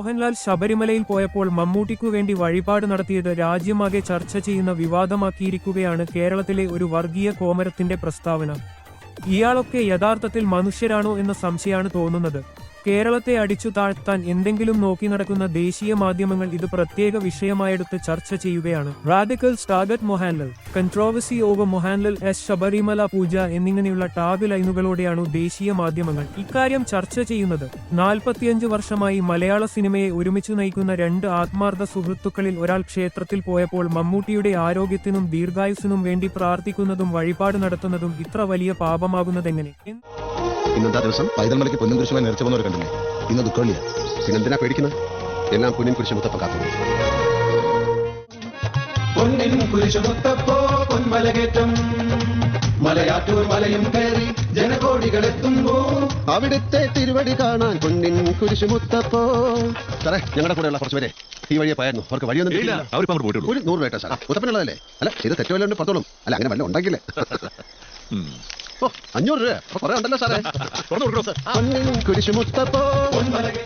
മോഹൻലാൽ ശബരിമലയിൽ പോയപ്പോൾ മമ്മൂട്ടിക്കു വേണ്ടി വഴിപാട് നടത്തിയത് രാജ്യമാകെ ചർച്ച ചെയ്യുന്ന വിവാദമാക്കിയിരിക്കുകയാണ് കേരളത്തിലെ ഒരു വർഗീയ കോമരത്തിന്റെ പ്രസ്താവന. ഇയാളൊക്കെ യഥാർത്ഥത്തിൽ മനുഷ്യരാണോ എന്ന സംശയമാണ് തോന്നുന്നത്. കേരളത്തെ അടിച്ചു താഴ്ത്താൻ എന്തെങ്കിലും നോക്കി നടക്കുന്ന ദേശീയ മാധ്യമങ്ങൾ ഇത് പ്രത്യേക വിഷയമായെടുത്ത് ചർച്ച ചെയ്യുകയാണ്. Radical സ്റ്റാഗറ്റ് Mohanlal controversy over Mohanlal as Sabarimala puja എന്നിങ്ങനെയുള്ള ടാഗ് ലൈനുകളോടെയാണ് ദേശീയ മാധ്യമങ്ങൾ ഇക്കാര്യം ചർച്ച ചെയ്യുന്നത്. നാൽപ്പത്തിയഞ്ച് വർഷമായി മലയാള സിനിമയെ ഒരുമിച്ച് നയിക്കുന്ന രണ്ട് ആത്മാർത്ഥ സുഹൃത്തുക്കളിൽ ഒരാൾ ക്ഷേത്രത്തിൽ പോയപ്പോൾ മമ്മൂട്ടിയുടെ ആരോഗ്യത്തിനും ദീർഘായുസിനും വേണ്ടി പ്രാർത്ഥിക്കുന്നതും വഴിപാട് നടത്തുന്നതും ഇത്ര വലിയ പാപമാകുന്നതെങ്ങനെ? ഇന്നത്തെ ദിവസം? പൈതൽ മലയ്ക്ക് പൊന്നും കുരിശുമായി നേർച്ച വന്നവർ കണ്ടില്ലേ? ഇന്ന് ദുഃഖമില്ല പിന്നെന്തിനാ പേടിക്കുന്നത് എല്ലാം പൊന്നിൻ കുരിശു മുത്തപ്പ കാത്തു പൊന്നിൻ പൊന്മലകേറ്റം. മലയാറ്റൂർ മലയും കയറി ജനകോടികളെത്തുമ്പോ. അവിടുത്തെ തിരുവടി കാണാൻ പൊന്നിൻ കുരിശ് മുത്തപ്പോ. സാറേ ഞങ്ങളുടെ കൂടെയുള്ള കുറച്ച് പേരെ ഈ വഴിയെ പോയായിരുന്നു. അവർക്ക് വഴിയൊന്നും ഇല്ല അവർ അവരിപ്പോ അങ്ങോട്ട് പോയിട്ടുള്ളൂ. ഒരു നൂറ് രൂപ സാറേ. മുത്തപ്പനുള്ളതല്ലേ അല്ല ഇത് തെറ്റുമല്ലോ പത്തോളും അല്ല അങ്ങനെ വല്ല ഉണ്ടെങ്കിലേ. ഉം. ഓ അഞ്ഞൂറ് രൂപ. കുറെ ഉണ്ടല്ലോ സാറേ. തുറന്നു കൊടുക്കണോ സാർ പൊന്നിൻ കുരിശ് മുത്തപ്പോ പൊന്മലകേ